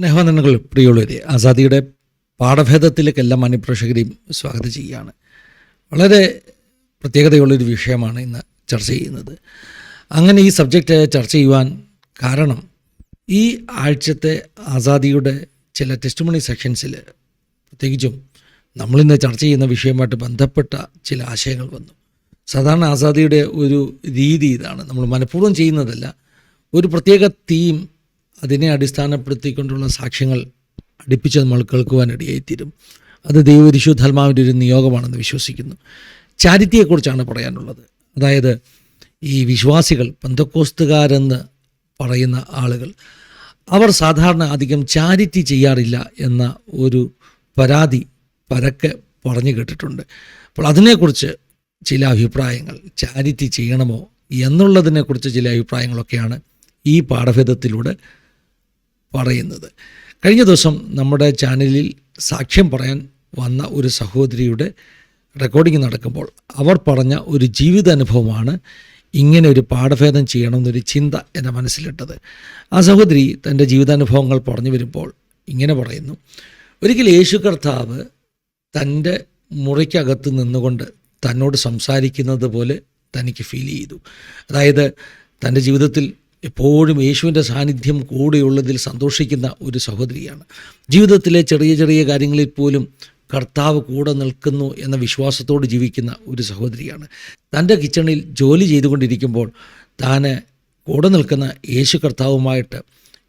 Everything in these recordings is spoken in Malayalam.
സ്നേഹവന്ദനങ്ങൾ പ്രിയുള്ളവരെ ആസാദിയുടെ പാഠഭേദത്തിലേക്ക് എല്ലാം മാന്യപ്രേക്ഷകരെയും സ്വാഗതം ചെയ്യുകയാണ്. വളരെ പ്രത്യേകതയുള്ളൊരു വിഷയമാണ് ഇന്ന് ചർച്ച ചെയ്യുന്നത്. അങ്ങനെ ഈ സബ്ജക്റ്റ് ചർച്ച ചെയ്യുവാൻ കാരണം ഈ ആഴ്ചത്തെ ആസാദിയുടെ ചില ടെസ്റ്റുമണി സെക്ഷൻസിൽ പ്രത്യേകിച്ചും നമ്മളിന്ന് ചർച്ച ചെയ്യുന്ന വിഷയവുമായിട്ട് ബന്ധപ്പെട്ട ചില ആശയങ്ങൾ വന്നു. സാധാരണ ആസാദിയുടെ ഒരു രീതി ഇതാണ്. നമ്മൾ മനഃപൂർവം ചെയ്യുന്നതല്ല. ഒരു പ്രത്യേക തീം അതിനെ അടിസ്ഥാനപ്പെടുത്തിക്കൊണ്ടുള്ള സാക്ഷ്യങ്ങൾ അടുപ്പിച്ച് നമ്മൾ കേൾക്കുവാനിടയായിത്തീരും അത് ദൈവരിശുദ്ധാത്മാവിന്റെ ഒരു നിയോഗമാണെന്ന് വിശ്വസിക്കുന്നു. ചാരിറ്റിയെക്കുറിച്ചാണ് പറയാനുള്ളത്. അതായത് ഈ വിശ്വാസികൾ പന്തക്കോസ്തുകാരെന്ന് പറയുന്ന ആളുകൾ അവർ സാധാരണ അധികം ചാരിറ്റി ചെയ്യാറില്ല എന്ന ഒരു പരാതി പരക്കെ പറഞ്ഞു കേട്ടിട്ടുണ്ട്. അപ്പോൾ അതിനെക്കുറിച്ച് ചില അഭിപ്രായങ്ങൾ ചാരിറ്റി ചെയ്യണമോ എന്നുള്ളതിനെക്കുറിച്ച് ചില അഭിപ്രായങ്ങളൊക്കെയാണ് ഈ പാഠഭേദത്തിലൂടെ പറയുന്നത്. കഴിഞ്ഞ ദിവസം നമ്മുടെ ചാനലിൽ സാക്ഷ്യം പറയാൻ വന്ന ഒരു സഹോദരിയുടെ റെക്കോർഡിംഗ് നടക്കുമ്പോൾ അവർ പറഞ്ഞ ഒരു ജീവിതാനുഭവമാണ് ഇങ്ങനെ ഒരു പാഠഭേദം ചെയ്യണമെന്നൊരു ചിന്ത എന്റെ മനസ്സിലിട്ടത്. ആ സഹോദരി തന്റെ ജീവിതാനുഭവങ്ങൾ പറഞ്ഞു വരുമ്പോൾ ഇങ്ങനെ പറയുന്നു. ഒരിക്കൽ യേശു കർത്താവ് തന്റെ മുറിക്കകത്ത് നിന്നുകൊണ്ട് തന്നോട് സംസാരിക്കുന്നത് പോലെ തനിക്ക് ഫീൽ ചെയ്തു. അതായത് തന്റെ ജീവിതത്തിൽ എപ്പോഴും യേശുവിന്റെ സാന്നിധ്യം കൂടെയുള്ളതിൽ സന്തോഷിക്കുന്ന ഒരു സഹോദരിയാണ്. ജീവിതത്തിലെ ചെറിയ ചെറിയ കാര്യങ്ങളിൽ പോലും കർത്താവ് കൂടെ നിൽക്കുന്നു എന്ന വിശ്വാസത്തോട് ജീവിക്കുന്ന ഒരു സഹോദരിയാണ്. തന്റെ കിച്ചണിൽ ജോലി ചെയ്തുകൊണ്ടിരിക്കുമ്പോൾ താൻ കൂടെ നിൽക്കുന്ന യേശു കർത്താവുമായിട്ട്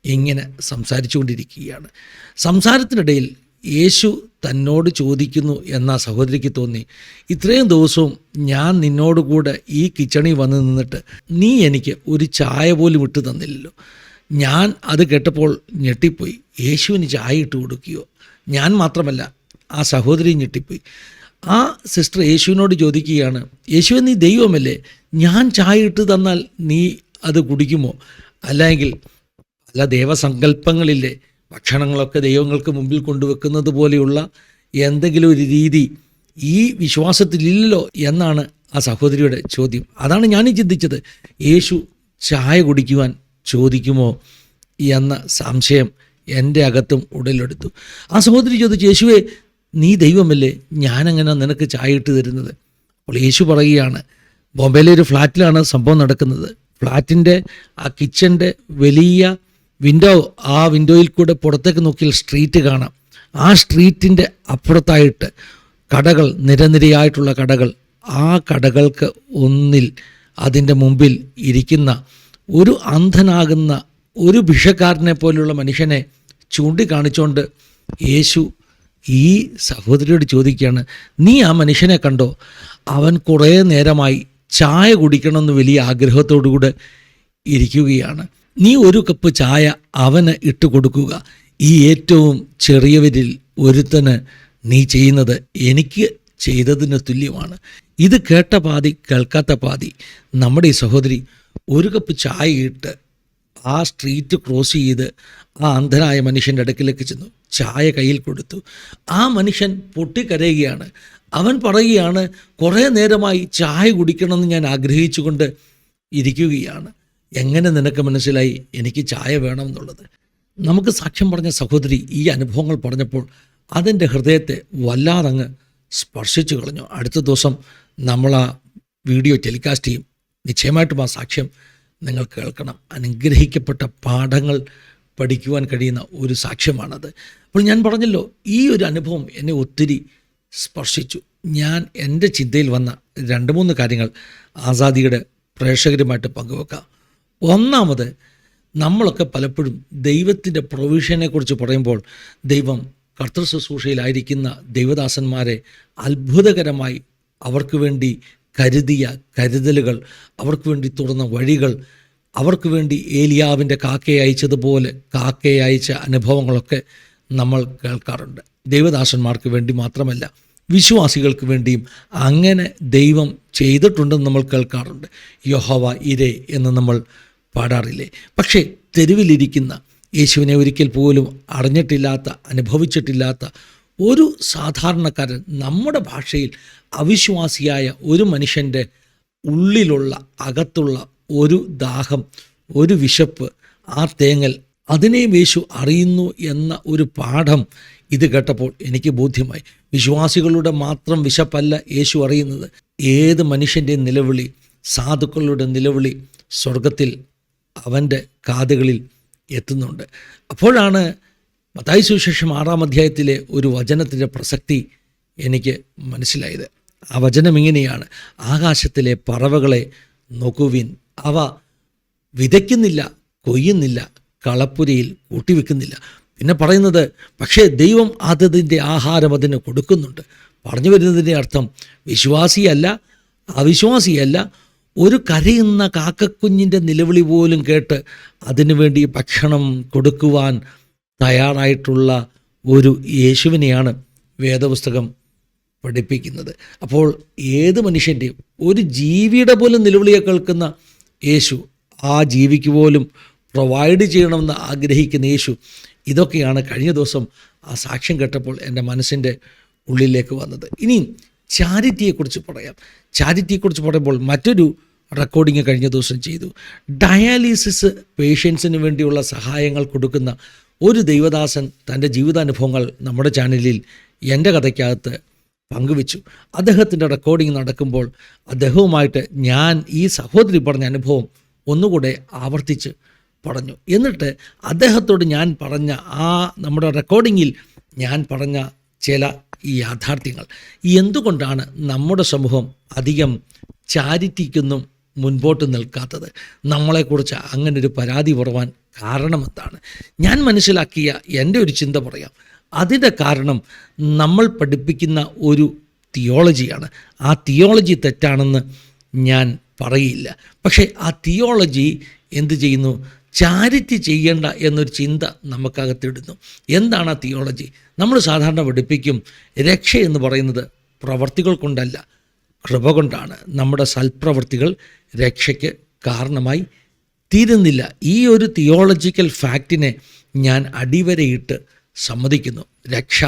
ഇങ്ങനെ സംസാരിച്ചുകൊണ്ടിരിക്കുകയാണ്. സംസാരത്തിനിടയിൽ യേശു തന്നോട് ചോദിക്കുന്നു എന്ന സഹോദരിക്ക് തോന്നി. ഇത്രയും ദിവസവും ഞാൻ നിന്നോട് കൂടെ ഈ കിച്ചണിൽ വന്ന് നിന്നിട്ട് നീ എനിക്ക് ഒരു ചായ പോലും ഇട്ട് തന്നില്ലല്ലോ. ഞാൻ അത് കേട്ടപ്പോൾ ഞെട്ടിപ്പോയി. യേശുവിന് ചായ ഇട്ട് കൊടുക്കുകയോ? ഞാൻ മാത്രമല്ല ആ സഹോദരി ഞെട്ടിപ്പോയി. ആ സിസ്റ്റർ യേശുവിനോട് ചോദിക്കുകയാണ് യേശുവെ നീ ദൈവമല്ലേ? ഞാൻ ചായ ഇട്ട് തന്നാൽ നീ അത് കുടിക്കുമോ? അല്ലെങ്കിൽ പല ദേവസങ്കല്പങ്ങളില്ലേ ഭക്ഷണങ്ങളൊക്കെ ദൈവങ്ങൾക്ക് മുമ്പിൽ കൊണ്ടുവെക്കുന്നത് പോലെയുള്ള എന്തെങ്കിലും ഒരു രീതി ഈ വിശ്വാസത്തിലില്ലല്ലോ എന്നാണ് ആ സഹോദരിയുടെ ചോദ്യം. അതാണ് ഞാനും ചിന്തിച്ചത്. യേശു ചായ കുടിക്കുവാൻ ചോദിക്കുമോ എന്ന സംശയം എന്റെ അകത്തും ഉടലെടുത്തു. ആ സഹോദരി ചോദിച്ചു യേശുവേ നീ ദൈവമല്ലേ? ഞാനെങ്ങനെ നിനക്ക് ചായ ഇട്ട് തരുന്നത്? അപ്പോൾ യേശു പറയുകയാണ് ബോംബെയിലെ ഒരു ഫ്ലാറ്റിലാണ് സംഭവം നടക്കുന്നത്. ഫ്ലാറ്റിന്റെ ആ കിച്ചന്റെ വലിയ വിൻഡോ ആ വിൻഡോയിൽ കൂടെ പുറത്തേക്ക് നോക്കിയാൽ സ്ട്രീറ്റ് കാണാം. ആ സ്ട്രീറ്റിന്റെ അപ്പുറത്തായിട്ട് കടകൾ നിരനിരയായിട്ടുള്ള കടകൾ. ആ കടകൾക്ക് ഒന്നിൽ അതിന്റെ മുമ്പിൽ ഇരിക്കുന്ന ഒരു അന്ധനാകുന്ന ഒരു ഭിഷക്കാരനെ പോലെയുള്ള മനുഷ്യനെ ചൂണ്ടിക്കാണിച്ചുകൊണ്ട് യേശു ഈ സഹോദരിയോട് ചോദിക്കുകയാണ് നീ ആ മനുഷ്യനെ കണ്ടോ? അവൻ കുറേ നേരമായി ചായ കുടിക്കണമെന്ന് വലിയ ആഗ്രഹത്തോടുകൂടെ ഇരിക്കുകയാണ്. നീ ഒരു കപ്പ് ചായ അവന് ഇട്ടുകൊടുക്കുക ഈ ഏറ്റവും ചെറിയവരിൽ ഒരുത്തന് നീ ചെയ്യുന്നത് എനിക്ക് ചെയ്തതിന് തുല്യമാണ്. ഇത് കേട്ട പാതി കേൾക്കാത്ത പാതി നമ്മുടെ ഈ സഹോദരി ഒരു കപ്പ് ചായ ഇട്ട് ആ സ്ട്രീറ്റ് ക്രോസ് ചെയ്ത് ആ അന്ധനായ മനുഷ്യന്റെ അടുക്കിലേക്ക് ചെന്നു. ചായ കയ്യിൽ കൊടുത്തു. ആ മനുഷ്യൻ പൊട്ടിക്കരയുകയാണ്. അവൻ പറയുകയാണ് കുറേ നേരമായി ചായ കുടിക്കണമെന്ന് ഞാൻ ആഗ്രഹിച്ചുകൊണ്ട് ഇരിക്കുകയാണ്. എങ്ങനെ നിനക്ക് മനസ്സിലായി എനിക്ക് ചായ വേണമെന്നുള്ളത്? നമുക്ക് സാക്ഷ്യം പറഞ്ഞ സഹോദരി ഈ അനുഭവങ്ങൾ പറഞ്ഞപ്പോൾ അതിന്റെ ഹൃദയത്തെ വല്ലാതങ്ങ് സ്പർശിച്ചു കളഞ്ഞു. അടുത്ത ദിവസം നമ്മൾ ആ വീഡിയോ ടെലികാസ്റ്റ് ചെയ്യും. നിശ്ചയമായിട്ടും ആ സാക്ഷ്യം നിങ്ങൾ കേൾക്കണം. അനുഗ്രഹിക്കപ്പെട്ട പാഠങ്ങൾ പഠിക്കുവാൻ കഴിയുന്ന ഒരു സാക്ഷ്യമാണത്. അപ്പോൾ ഞാൻ പറഞ്ഞല്ലോ ഈ ഒരു അനുഭവം എന്നെ ഒത്തിരി സ്പർശിച്ചു. ഞാൻ എന്റെ ചിന്തയിൽ വന്ന രണ്ട് മൂന്ന് കാര്യങ്ങൾ ആസാദിയുടെ പ്രേക്ഷകരുമായിട്ട് പങ്കുവെക്കാം. ഒന്നാമത് നമ്മളൊക്കെ പലപ്പോഴും ദൈവത്തിന്റെ പ്രൊവിഷനെക്കുറിച്ച് പറയുമ്പോൾ ദൈവം കർത്തൃ ശുശ്രൂഷയിലായിരിക്കുന്ന ദൈവദാസന്മാരെ അത്ഭുതകരമായി അവർക്ക് വേണ്ടി കരുതിയ കരുതലുകൾ അവർക്ക് വേണ്ടി തുറന്ന വഴികൾ അവർക്ക് വേണ്ടി ഏലിയാവിന്റെ കാക്കയെ അയച്ചതുപോലെ കാക്കയെ അയച്ച അനുഭവങ്ങളൊക്കെ നമ്മൾ കേൾക്കാറുണ്ട്. ദൈവദാസന്മാർക്ക് വേണ്ടി മാത്രമല്ല വിശ്വാസികൾക്ക് വേണ്ടിയും അങ്ങനെ ദൈവം ചെയ്തിട്ടുണ്ടെന്ന് നമ്മൾ കേൾക്കാറുണ്ട്. യഹോവ ഇരേ എന്ന് നമ്മൾ പാടാറില്ലേ? പക്ഷേ തെരുവിലിരിക്കുന്ന യേശുവിനെ ഒരിക്കൽ പോലും അറിഞ്ഞിട്ടില്ലാത്ത അനുഭവിച്ചിട്ടില്ലാത്ത ഒരു സാധാരണക്കാരൻ നമ്മുടെ ഭാഷയിൽ അവിശ്വാസിയായ ഒരു മനുഷ്യന്റെ ഉള്ളിലുള്ള അകത്തുള്ള ഒരു ദാഹം ഒരു വിശപ്പ് ആ തേങ്ങൽ അതിനെയും യേശു അറിയുന്നു എന്ന ഒരു പാഠം ഇത് കേട്ടപ്പോൾ എനിക്ക് ബോധ്യമായി. വിശ്വാസികളുടെ മാത്രം വിശപ്പല്ല യേശു അറിയുന്നത്. ഏത് മനുഷ്യന്റെയും നിലവിളി സാധുക്കളുടെ നിലവിളി സ്വർഗത്തിൽ അവന്റെ കാതുകളിൽ എത്തുന്നുണ്ട്. അപ്പോഴാണ് മത്തായി സുവിശേഷം ആറാം അധ്യായത്തിലെ ഒരു വചനത്തിന്റെ പ്രസക്തി എനിക്ക് മനസ്സിലായത്. ആ വചനം ഇങ്ങനെയാണ്. ആകാശത്തിലെ പറവകളെ നോക്കുവിൻ. അവ വിതയ്ക്കുന്നില്ല കൊയ്യുന്നില്ല കളപ്പുരയിൽ കൂട്ടിവെക്കുന്നില്ല. പിന്നെ പറയുന്നത് പക്ഷേ ദൈവം അതതിന്റെ ആഹാരം അതിന് കൊടുക്കുന്നുണ്ട്. പറഞ്ഞു വരുന്നതിന്റെ അർത്ഥം വിശ്വാസിയല്ല അവിശ്വാസിയല്ല ഒരു കരയുന്ന കാക്കക്കുഞ്ഞിന്റെ നിലവിളി പോലും കേട്ട് അതിനുവേണ്ടി ഭക്ഷണം കൊടുക്കുവാൻ തയ്യാറായിട്ടുള്ള ഒരു യേശുവിനെയാണ് വേദപുസ്തകം പഠിപ്പിക്കുന്നത്. അപ്പോൾ ഏത് മനുഷ്യന്റെയും ഒരു ജീവിയുടെ പോലും നിലവിളിയെ കേൾക്കുന്ന യേശു ആ ജീവിക്ക് പോലും പ്രൊവൈഡ് ചെയ്യണമെന്ന് ആഗ്രഹിക്കുന്ന യേശു ഇതൊക്കെയാണ് കഴിഞ്ഞ ദിവസം ആ സാക്ഷ്യം കേട്ടപ്പോൾ എന്റെ മനസ്സിന്റെ ഉള്ളിലേക്ക് വന്നത്. ഇനിയും ചാരിറ്റിയെക്കുറിച്ച് പറയാം. ചാരിറ്റിയെക്കുറിച്ച് പറയുമ്പോൾ മറ്റൊരു റെക്കോർഡിങ് കഴിഞ്ഞ ദിവസം ചെയ്തു. ഡയാലിസിസ് പേഷ്യൻസിന് വേണ്ടിയുള്ള സഹായങ്ങൾ കൊടുക്കുന്ന ഒരു ദൈവദാസൻ തന്റെ ജീവിതാനുഭവങ്ങൾ നമ്മുടെ ചാനലിൽ എന്റെ കഥയ്ക്കകത്ത് പങ്കുവച്ചു. അദ്ദേഹത്തിന്റെ റെക്കോർഡിംഗ് നടക്കുമ്പോൾ അദ്ദേഹവുമായിട്ട് ഞാൻ ഈ സഹോദരി പറഞ്ഞ അനുഭവം ഒന്നുകൂടെ ആവർത്തിച്ച് പറഞ്ഞു. എന്നിട്ട് അദ്ദേഹത്തോട് ഞാൻ പറഞ്ഞ ആ നമ്മുടെ റെക്കോർഡിങ്ങിൽ ഞാൻ പറഞ്ഞ ചില ഈ യാഥാർത്ഥ്യങ്ങൾ. എന്തുകൊണ്ടാണ് നമ്മുടെ സമൂഹം അധികം ചാരിറ്റിക്കൊന്നും മുൻപോട്ട് നിൽക്കാത്തത്. നമ്മളെക്കുറിച്ച് അങ്ങനെ ഒരു പരാതി പറവാൻ കാരണമെന്താണ് ഞാൻ മനസ്സിലാക്കിയ എന്റെ ഒരു ചിന്ത പറയാം. അതിന്റെ കാരണം നമ്മൾ പഠിപ്പിക്കുന്ന ഒരു തിയോളജിയാണ്. ആ തിയോളജി തെറ്റാണെന്ന് ഞാൻ പറയില്ല. പക്ഷേ ആ തിയോളജി എന്ത് ചെയ്യുന്നു? ചാരിറ്റി ചെയ്യേണ്ട എന്നൊരു ചിന്ത നമുക്കകത്തിടുന്നു. എന്താണ് ആ തിയോളജി? നമ്മൾ സാധാരണ പഠിപ്പിക്കും രക്ഷ എന്ന് പറയുന്നത് പ്രവർത്തികൾ കൊണ്ടല്ല കൃപ കൊണ്ടാണ് നമ്മുടെ സൽപ്രവൃത്തികൾ രക്ഷയ്ക്ക് കാരണമായി തീരുന്നില്ല. ഈ ഒരു തിയോളജിക്കൽ ഫാക്റ്റിനെ ഞാൻ അടിവരയിട്ട് സമ്മതിക്കുന്നു. രക്ഷ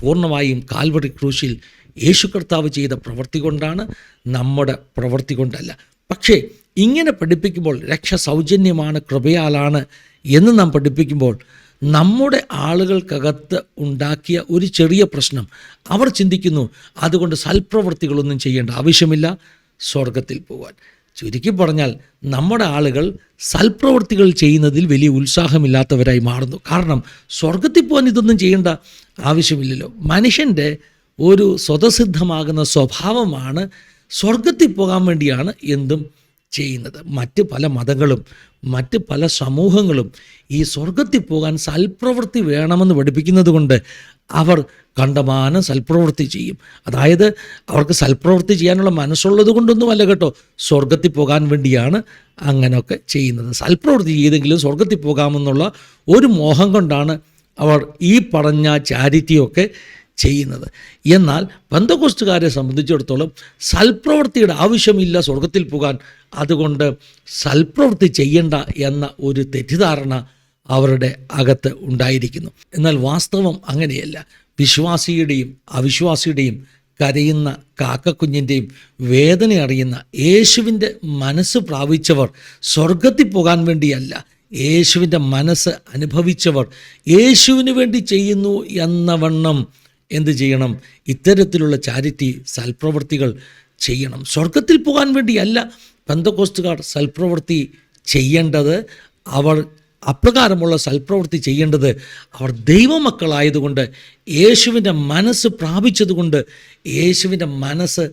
പൂർണമായും കാൽവറി ക്രൂശിൽ യേശു കർത്താവ് ചെയ്ത പ്രവൃത്തി കൊണ്ടാണ് നമ്മുടെ പ്രവൃത്തി കൊണ്ടല്ല. പക്ഷേ ഇങ്ങനെ പഠിപ്പിക്കുമ്പോൾ രക്ഷ സൗജന്യമാണ് കൃപയാലാണ് എന്ന് നാം പഠിപ്പിക്കുമ്പോൾ നമ്മുടെ ആളുകൾക്കകത്ത് ഉണ്ടാക്കിയ ഒരു ചെറിയ പ്രശ്നം. അവർ ചിന്തിക്കുന്നു അതുകൊണ്ട് സൽപ്രവൃത്തികളൊന്നും ചെയ്യേണ്ട ആവശ്യമില്ല. സ്വർഗത്തിൽ പോകാൻ ചുരുക്കി പറഞ്ഞാൽ നമ്മുടെ ആളുകൾ സൽപ്രവൃത്തികൾ ചെയ്യുന്നതിൽ വലിയ ഉത്സാഹമില്ലാത്തവരായി മാറുന്നു. കാരണം സ്വർഗത്തിൽ പോകാൻ ഇതൊന്നും ചെയ്യേണ്ട ആവശ്യമില്ലല്ലോ. മനുഷ്യന്റെ ഒരു സ്വതസിദ്ധമാകുന്ന സ്വഭാവമാണ് സ്വർഗത്തിൽ പോകാൻ വേണ്ടിയാണ് എന്തും ചെയ്യുന്നത്. മറ്റ് പല മതങ്ങളും മറ്റ് പല സമൂഹങ്ങളും ഈ സ്വർഗത്തിൽ പോകാൻ സൽപ്രവൃത്തി വേണമെന്ന് പഠിപ്പിക്കുന്നത് കൊണ്ട് അവർ കണ്ടമാനം സൽപ്രവൃത്തി ചെയ്യും. അതായത് അവർക്ക് സൽപ്രവൃത്തി ചെയ്യാനുള്ള മനസ്സുള്ളത് കൊണ്ടൊന്നുമല്ല കേട്ടോ. സ്വർഗത്തിൽ പോകാൻ വേണ്ടിയാണ് അങ്ങനെയൊക്കെ ചെയ്യുന്നത്. സൽപ്രവൃത്തി ചെയ്തെങ്കിലും സ്വർഗത്തിൽ പോകാമെന്നുള്ള ഒരു മോഹം കൊണ്ടാണ് അവർ ഈ പറഞ്ഞ ചാരിറ്റിയൊക്കെ ചെയ്യുന്നത്. എന്നാൽ പന്തകോസ്റ്റുകാരെ സംബന്ധിച്ചിടത്തോളം സൽപ്രവൃത്തിയുടെ ആവശ്യമില്ല സ്വർഗത്തിൽ പോകാൻ. അതുകൊണ്ട് സൽപ്രവൃത്തി ചെയ്യേണ്ട എന്ന ഒരു തെറ്റിദ്ധാരണ അവരുടെ അകത്ത് ഉണ്ടായിരിക്കുന്നു. എന്നാൽ വാസ്തവം അങ്ങനെയല്ല. വിശ്വാസിയുടെയും അവിശ്വാസിയുടെയും കരയുന്ന കാക്കക്കുഞ്ഞിന്റെയും വേദന അറിയുന്ന യേശുവിന്റെ മനസ്സ് പ്രാപിച്ചവർ സ്വർഗത്തിൽ പോകാൻ വേണ്ടിയല്ല. യേശുവിന്റെ മനസ്സ് അനുഭവിച്ചവർ യേശുവിന് വേണ്ടി ചെയ്യുന്നു എന്ന വണ്ണം എന്ത് ചെയ്യണം? ഇത്തരത്തിലുള്ള ചാരിറ്റി സൽപ്രവൃത്തികൾ ചെയ്യണം. സ്വർഗത്തിൽ പോകാൻ വേണ്ടിയല്ല പെന്തക്കോസ്റ്റുകാർ സൽപ്രവൃത്തി ചെയ്യേണ്ടത്. അവർ അപ്രകാരമുള്ള സൽപ്രവൃത്തി ചെയ്യേണ്ടത് അവർ ദൈവമക്കളായതുകൊണ്ട് യേശുവിന്റെ മനസ്സ് പ്രാപിച്ചതുകൊണ്ട് യേശുവിന്റെ മനസ്സ്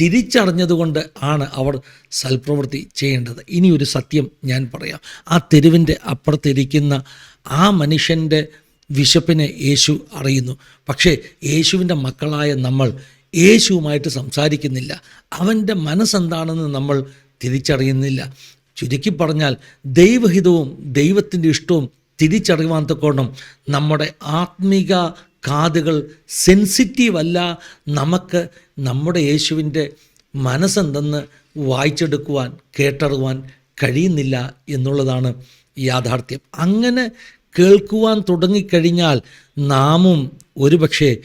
തിരിച്ചറിഞ്ഞതുകൊണ്ട് ആണ് അവർ സൽപ്രവൃത്തി ചെയ്യേണ്ടത്. ഇനിയൊരു സത്യം ഞാൻ പറയാം. ആ തെരുവിന്റെ അപ്പുറത്തിരിക്കുന്ന ആ മനുഷ്യന്റെ വിശപ്പിനെ യേശു അറിയുന്നു. പക്ഷേ യേശുവിന്റെ മക്കളായ നമ്മൾ യേശുവുമായിട്ട് സംസാരിക്കുന്നില്ല. അവന്റെ മനസ്സെന്താണെന്ന് നമ്മൾ തിരിച്ചറിയുന്നില്ല. ചുരുക്കി പറഞ്ഞാൽ ദൈവഹിതവും ദൈവത്തിന്റെ ഇഷ്ടവും തിരിച്ചറിയുവാൻ തക്കോണം നമ്മുടെ ആത്മീക കാതുകൾ സെൻസിറ്റീവ് അല്ല നമുക്ക് നമ്മുടെ യേശുവിന്റെ മനസ്സെന്തെന്ന് വായിച്ചെടുക്കുവാൻ കേട്ടറിയുവാൻ കഴിയുന്നില്ല എന്നുള്ളതാണ് യാഥാർത്ഥ്യം. അങ്ങനെ കേൾക്കുവാൻ തുടങ്ങിക്കഴിഞ്ഞാൽ നാമും ഒരുപക്ഷെ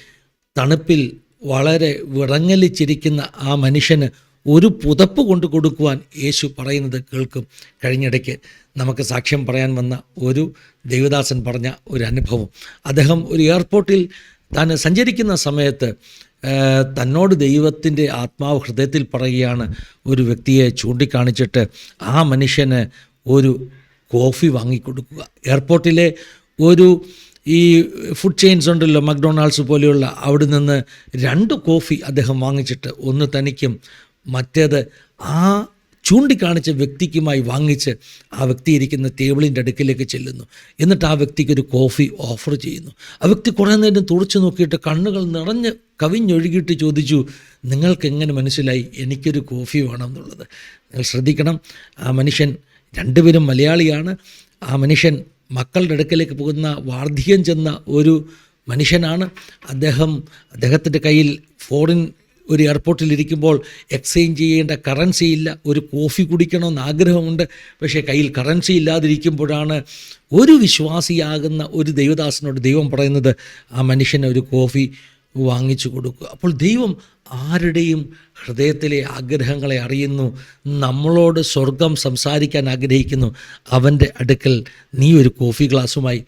തണുപ്പിൽ വളരെ വിറങ്ങലിച്ചിരിക്കുന്ന ആ മനുഷ്യന് ഒരു പുതപ്പ് കൊണ്ടു കൊടുക്കുവാൻ യേശു പറയുന്നത് കേൾക്കും. കഴിഞ്ഞിടയ്ക്ക് നമുക്ക് സാക്ഷ്യം പറയാൻ വന്ന ഒരു ദേവദാസൻ പറഞ്ഞ ഒരു അനുഭവം. അദ്ദേഹം ഒരു എയർപോർട്ടിൽ താൻ സഞ്ചരിക്കുന്ന സമയത്ത് തന്നോട് ദൈവത്തിന്റെ ആത്മാവ് ഹൃദയത്തിൽ പറയുകയാണ് ഒരു വ്യക്തിയെ ചൂണ്ടിക്കാണിച്ചിട്ട് ആ മനുഷ്യന് ഒരു കോഫി വാങ്ങിക്കൊടുക്കുക. എയർപോർട്ടിലെ ഒരു ഈ ഫുഡ് ചെയിൻസ് ഉണ്ടല്ലോ മക്ഡൊണാൾഡ്സ് പോലെയുള്ള അവിടെ നിന്ന് രണ്ട് കോഫി അദ്ദേഹം വാങ്ങിച്ചിട്ട് ഒന്ന് തനിക്കും മറ്റേത് ആ ചൂണ്ടിക്കാണിച്ച വ്യക്തിക്കുമായി വാങ്ങിച്ച് ആ വ്യക്തി ഇരിക്കുന്ന ടേബിളിന്റെ അടുക്കിലേക്ക് ചെല്ലുന്നു. എന്നിട്ട് ആ വ്യക്തിക്ക് ഒരു കോഫി ഓഫർ ചെയ്യുന്നു. ആ വ്യക്തി കുറേ നേരം തുറച്ചു നോക്കിയിട്ട് കണ്ണുകൾ നിറഞ്ഞ് കവിഞ്ഞൊഴുകിയിട്ട് ചോദിച്ചു നിങ്ങൾക്ക് എങ്ങനെ മനസ്സിലായി? എനിക്കൊരു കോഫി വേണം എന്നുള്ളത് നിങ്ങൾ ശ്രദ്ധിക്കണം. ആ മനുഷ്യൻ രണ്ടുപേരും മലയാളിയാണ്. ആ മനുഷ്യൻ മക്കളുടെ അടുക്കലേക്ക് പോകുന്ന വാർദ്ധ്യം ചെന്ന ഒരു മനുഷ്യനാണ്. അദ്ദേഹം അദ്ദേഹത്തിന്റെ കയ്യിൽ ഫോറിൻ ഒരു എയർപോർട്ടിൽ ഇരിക്കുമ്പോൾ എക്സ്ചേഞ്ച് ചെയ്യേണ്ട കറൻസി ഇല്ല. ഒരു കോഫി കുടിക്കണമെന്ന് ആഗ്രഹമുണ്ട്. പക്ഷേ കയ്യിൽ കറൻസി ഇല്ലാതിരിക്കുമ്പോഴാണ് ഒരു വിശ്വാസിയാകുന്ന ഒരു ദൈവദാസനോട് ദൈവം പറയുന്നത് ആ മനുഷ്യന് ഒരു കോഫി വാങ്ങിച്ചു കൊടുക്കുക. അപ്പോൾ ദൈവം ആരുടെയും ഹൃദയത്തിലെ ആഗ്രഹങ്ങളെ അറിയുന്നു. നമ്മളോട് സ്വർഗം സംസാരിക്കാൻ ആഗ്രഹിക്കുന്നു. അവന്റെ അടുക്കൽ നീ ഒരു കോഫി ഗ്ലാസ്സുമായി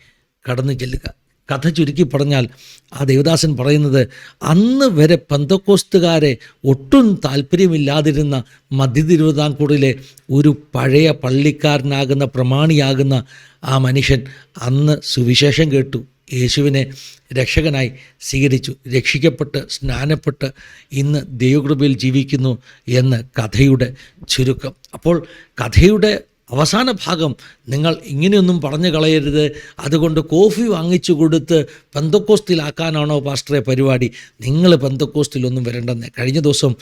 കടന്നു ചെല്ലുക. കഥ ചുരുക്കി പറഞ്ഞാൽ ആ ദേവദാസൻ പറയുന്നത് അന്ന് വരെ പന്തക്കോസ്തുകാരെ ഒട്ടും താല്പര്യമില്ലാതിരുന്ന മധ്യ തിരുവിതാംകൂറിലെ ഒരു പഴയ പള്ളിക്കാരനാകുന്ന പ്രമാണിയാകുന്ന ആ മനുഷ്യൻ അന്ന് സുവിശേഷം കേട്ടു. യേശുവിനെ രക്ഷകനായി സ്വീകരിച്ചു രക്ഷിക്കപ്പെട്ട് സ്നാനപ്പെട്ട് ഇന്ന് ദൈവകൃപയിൽ ജീവിക്കുന്നു എന്ന് കഥയുടെ ചുരുക്കം. അപ്പോൾ കഥയുടെ അവസാന ഭാഗം നിങ്ങൾ ഇങ്ങനെയൊന്നും പറഞ്ഞു കളയരുത്. അതുകൊണ്ട് കോഫി വാങ്ങിച്ചു കൊടുത്ത് പെന്തക്കോസ്റ്റിലാക്കാനാണോ പാസ്റ്ററെ പരിപാടി? നിങ്ങൾ പെന്തക്കോസ്റ്റിലൊന്നും വരണ്ടെന്ന്. കഴിഞ്ഞ ദിവസം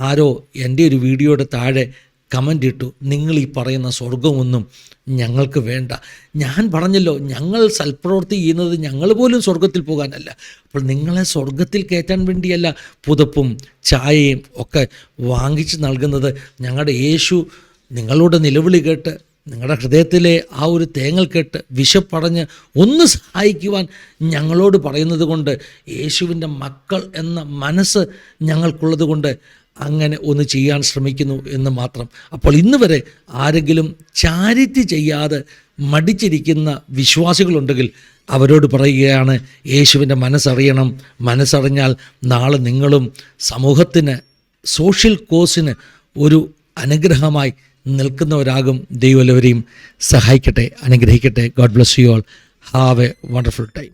ആരോ എന്റെ ഒരു വീഡിയോയുടെ താഴെ കമന്റ് ഇട്ടു നിങ്ങൾ ഈ പറയുന്ന സ്വർഗമൊന്നും ഞങ്ങൾക്ക് വേണ്ട. ഞാൻ പറഞ്ഞല്ലോ ഞങ്ങൾ സൽപ്രവൃത്തി ചെയ്യുന്നത് ഞങ്ങൾ പോലും സ്വർഗത്തിൽ പോകാനല്ല. അപ്പോൾ നിങ്ങളെ സ്വർഗത്തിൽ കയറ്റാൻ വേണ്ടിയല്ല പുതപ്പും ചായയും ഒക്കെ വാങ്ങിച്ച് നൽകുന്നത് ഞങ്ങളുടെ യേശു നിങ്ങളുടെ നിലവിളി കേട്ട് നിങ്ങളുടെ ഹൃദയത്തിലെ ആ ഒരു തേങ്ങൽ കേട്ട് വിശപ്പടഞ്ഞ് ഒന്ന് സഹായിക്കുവാൻ ഞങ്ങളോട് പറയുന്നത് കൊണ്ട് യേശുവിന്റെ മക്കൾ എന്ന മനസ്സ് ഞങ്ങൾക്കുള്ളത് കൊണ്ട് അങ്ങനെ ഒന്ന് ചെയ്യാൻ ശ്രമിക്കുന്നു എന്ന് മാത്രം. അപ്പോൾ ഇന്ന് വരെ ആരെങ്കിലും ചാരിറ്റി ചെയ്യാതെ മടിച്ചിരിക്കുന്ന വിശ്വാസികളുണ്ടെങ്കിൽ അവരോട് പറയുകയാണ് യേശുവിന്റെ മനസ്സറിയണം. മനസ്സറിഞ്ഞാൽ നാളെ നിങ്ങളും സമൂഹത്തിന് സോഷ്യൽ കോസിന് ഒരു അനുഗ്രഹമായി നിൽക്കുന്നവരാകും ദൈവം എല്ലാവരെയും സഹായിക്കട്ടെ അനുഗ്രഹിക്കട്ടെ. God bless you all have a wonderful time.